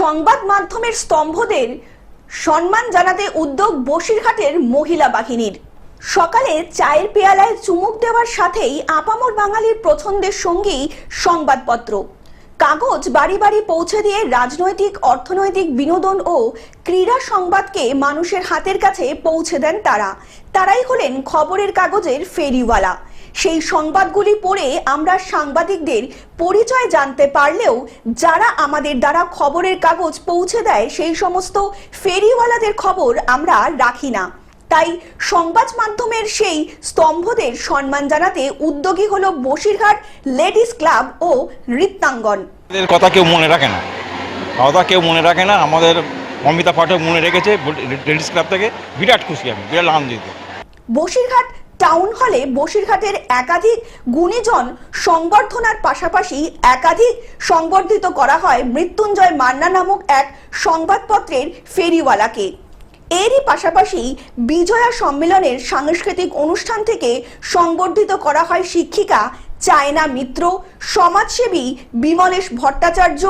সংবাদ মাধ্যমের স্তম্ভদের সম্মান জানাতে উদ্যোগ বসিরহাটের মহিলা বাহিনীর। সকালে চায়ের পেয়ালায় চুমুক দেওয়ার সাথেই আপামর বাঙালির প্রছন্দের সঙ্গী সংবাদপত্র। কাগজ বাড়ি বাড়ি পৌঁছে দিয়ে রাজনৈতিক, অর্থনৈতিক বিনোদন ও ক্রীড়া সংবাদকে মানুষের হাতের কাছে পৌঁছে দেন তারা। তারাই হলেন খবরের কাগজের ফেরিওয়ালা। সেই সংবাদগুলি পড়ে আমরা সাংবাদিকদের পরিচয় জানতে পারলেও যারা আমাদের দ্বারা খবরের কাগজ পৌঁছে দেয় সেই সমস্ত ফেরিওয়ালাদের খবর আমরা রাখি না। তাই সংবাদ মাধ্যমের সেই স্তম্ভদের সম্মান জানাতে উদ্যোগী হল বসিরহাট লেডিস ক্লাব ও নৃত্যাঙ্গন। এদের কথা কেউ মনে রাখে না। কথা কেউ মনে রাখে না। আমাদের অমিতা পাঠক মনে রেখেছে লেডিস ক্লাব থেকে। বিরাট খুশি আমি বিরাট আনন্দিত। বসিরহাট টাউন হলে বসিরহাটের একাধিক গুণীজন সংবর্ধনার পাশাপাশি একাধিক সংবর্ধিত করা হয় মৃত্যুঞ্জয় মান্না নামক এক সংবাদপত্রের ফেরিওয়ালাকে। এরই পাশাপাশি বিজয়া সম্মেলনের সাংস্কৃতিক অনুষ্ঠান থেকে সংবর্ধিত করা হয় শিক্ষিকা চায়না মিত্র, সমাজসেবী বিমলেশ ভট্টাচার্য,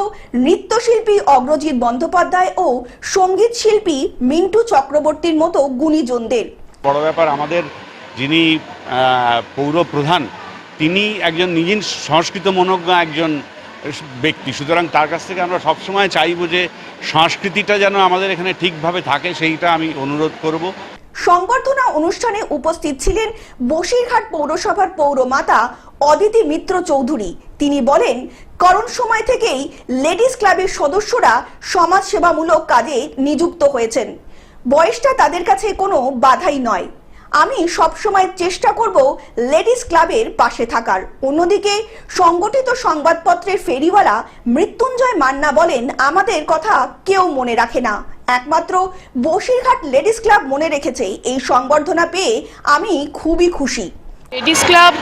নৃত্যশিল্পী অগ্রজিৎ বন্দ্যোপাধ্যায় ও সংগীত শিল্পী মিন্টু চক্রবর্তীর মতো গুণীজনদের। বড় ব্যাপার, আমাদের যিনি পৌর প্রধান তিনি একজন নিজের সংস্কৃত মনজ্ঞ একজন ব্যক্তি। সুতরাং তার কাছ থেকে আমরা সবসময় চাইব যে সংস্কৃতিটা যেন আমাদের এখানে ঠিকভাবে থাকে, সেইটা আমি অনুরোধ করব। সংবর্ধনা অনুষ্ঠানে উপস্থিত ছিলেন বসিরহাট পৌরসভার পৌরমাতা অদিতি মিত্র চৌধুরী। তিনি বলেন করোন সময় থেকেই লেডিস ক্লাবের সদস্যরা সমাজসেবামূলক কাজে নিযুক্ত হয়েছেন। বয়সটা তাদের কাছে কোনো বাধাই নয়। আমি সবসময় চেষ্টা করব লেডিস ক্লাবের পাশে থাকার। অন্যদিকে, সংগঠিত সংবাদপত্রের ফেরিওয়ালা মৃত্যুঞ্জয় মান্না বলেন, আমাদের কথা কেউ মনে রাখে না। একমাত্র বসিরহাট লেডিস ক্লাব মনে রেখেছে, এই সংবর্ধনা পেয়ে আমি খুবই খুশি। লেডিস ক্লাব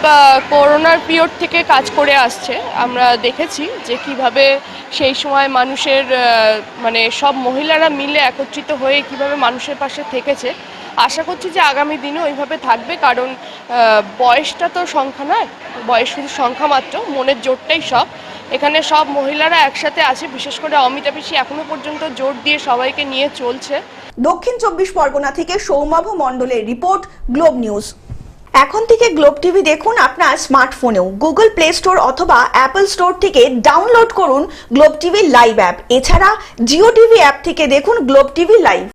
করোনার পিরিয়ড থেকে কাজ করে আসছে। আমরা দেখেছি যে কীভাবে সেই সময় মানুষের মানে সব মহিলারা মিলে একত্রিত হয়ে কীভাবে মানুষের পাশে থেকেছে। আশা করছি যে আগামী দিনে ওইভাবে থাকবে, কারণ বয়সটা তো সংখ্যা নয়, বয়স শুধু সংখ্যা মাত্র, মনের জোরটাই সব। এখানে সব মহিলারা একসাথে আছে, বিশেষ করে অমিতা পিসি এখনও পর্যন্ত জোর দিয়ে সবাইকে নিয়ে চলছে। দক্ষিণ চব্বিশ পরগনা থেকে সৌমাভ মণ্ডলের রিপোর্ট, গ্লোব নিউজ। এখন থেকে গ্লোব টিভি দেখুন আপনার স্মার্টফোনেও, গুগল প্লে স্টোর অথবা অ্যাপল স্টোর থেকে ডাউনলোড করুন গ্লোব টিভি লাইভ অ্যাপ। এছাড়া জিও টিভি অ্যাপ থেকে দেখুন গ্লোব টিভি লাইভ।